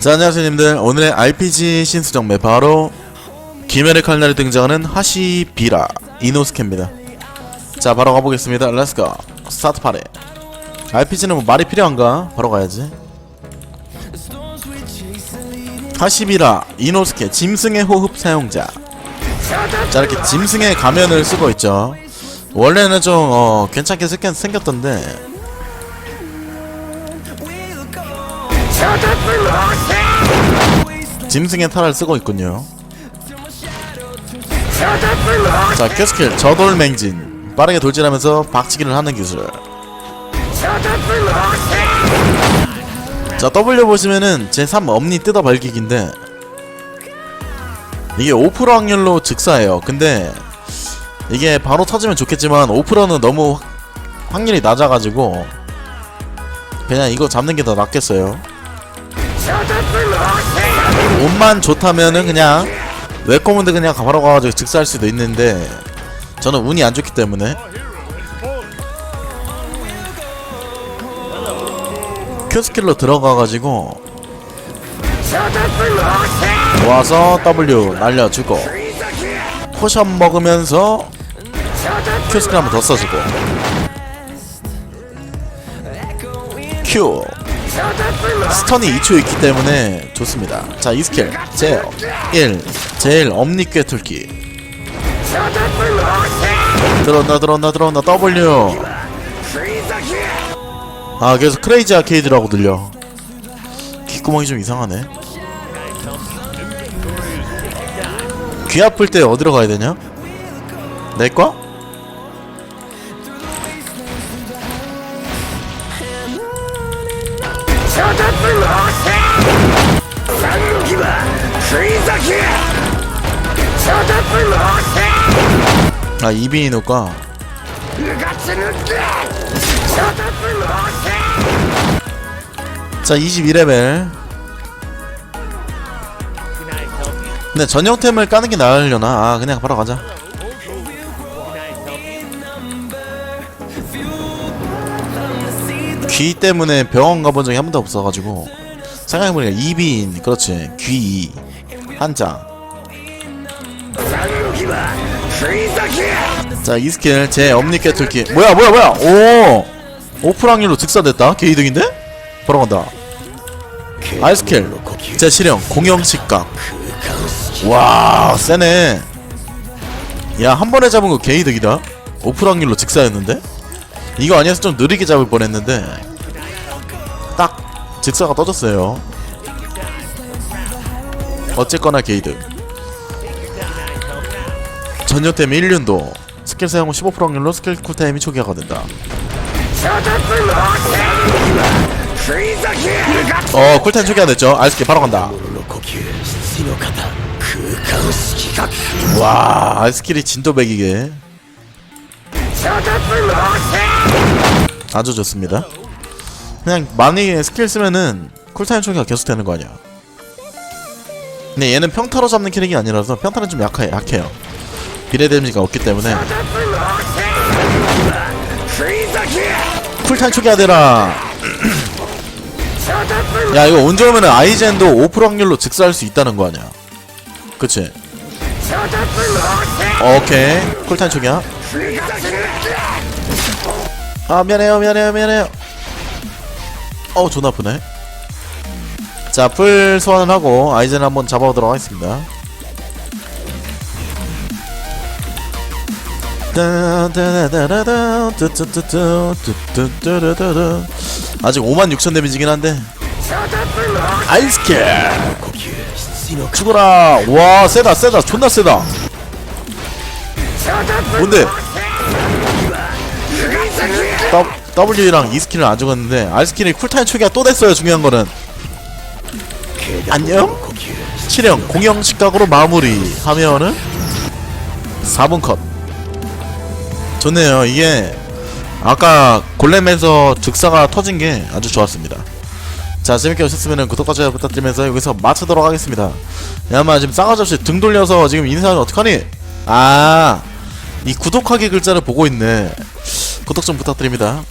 자 안녕하세요 님들. 오늘의 RPG 신수정 맵 바로 김열의 칼날에 등장하는 하시비라 이노스케입니다. 자 바로 가보겠습니다. 렛츠고 스타트 파리 RPG는 뭐 말이 필요한가? 바로 가야지. 하시비라 이노스케 짐승의 호흡 사용자. 자 이렇게 짐승의 가면을 쓰고 있죠. 원래는 좀 어, 괜찮게 생겼, 생겼던데 짐승의 탈을 쓰고 있군요. 자, 큐스킬 저돌맹진. 빠르게 돌진하면서 박치기를 하는 기술. 자, W 보시면은 제3 엄니 뜯어 발기기인데 이게 5% 확률로 즉사해요. 근데 이게 바로 터지면 좋겠지만 5%는 너무 확- 확률이 낮아가지고 그냥 이거 잡는 게 더 낫겠어요. 옷만 좋다면은 그냥 웹코먼드 그냥 바로 가가지고 즉사할 수도 있는데 저는 운이 안 좋기 때문에. 큐스킬로 들어가가지고 와서 W 날려주고 포션 먹으면서 큐스킬 한번 더 써주고. 큐 스턴이 2초 있기 때문에 좋습니다. 자, 이 스킬. 제일 1. 제일 엄니 꿰뚫기. 들어온다, 들어온다, 들어온다. W. 아, 그래서 크레이지 아케이드라고 들려. 귓구멍이 좀 이상하네. 귀 아플 때 어디로 가야 되냐? 내과? 아, 이비인후과. 자, 22레벨. 근데 전용템을 까는 게 나으려나? 아, 그냥 바로 가자. 귀 때문에 병원 가본 적이 한 번도 없어가지고 생각해보니까 이비인 그렇지. 귀 한장 자 이스킬 제 엄니 깨뚫기. 뭐야 뭐야 뭐야? 오! 오프랑률로 즉사됐다? 개이득인데? 바로 간다. 아이스킬. 제 실형 공영식각. 와 세네. 야 한 번에 잡은 거 개이득이다. 오프랑률로 즉사였는데? 이거 아니어서 좀 느리게 잡을 뻔했는데 딱 즉사가 떠졌어요. 어쨌거나 게이드. 전용템 1륜도 스킬 사용 후 15% 확률로 스킬 쿨타임이 초기화가 된다. 어 쿨타임 초기화 됐죠? 아이스킬 바로 간다. 와 아이스킬이 진도 백이게 아주 좋습니다. 그냥 많이 스킬 쓰면은 쿨타임 초기가 계속 되는 거 아니야. 근데 얘는 평타로 잡는 캐릭이 아니라서 평타는 좀 약해, 약해요. 비례 데미지가 없기 때문에. 쿨타임 초기화 되라. 야 이거 언제 오면은 아이젠도 5% 확률로 즉사할 수 있다는 거 아니야. 그치? 오케이. 쿨타임 초기화 아 미안해요 미안해요 미안해요 어우 존나 아프네 자풀 소환을 하고 아이젠 한번 잡아보도록 하겠습니다. 아직 56,000 데미지긴 한데 아이스킬 죽어라 와 세다 세다 존나 세다 뭔데 더- W랑 E 스킬을 안 죽었는데 R 스킬이 쿨타임 초기가 또 됐어요 중요한 거는. 안녕? 실형 공영 식각으로 마무리. 하면은 4분 컷. 좋네요. 이게 아까 골렘에서 즉사가 터진 게 아주 좋았습니다. 자 재밌게 보셨으면 구독과 좋아요 부탁드리면서 여기서 마치도록 하겠습니다. 야마 지금 싸가지 없이 등 돌려서 지금 인사하면 어떡하니? 아이 구독하기 글자를 보고 있네 구독 좀 부탁드립니다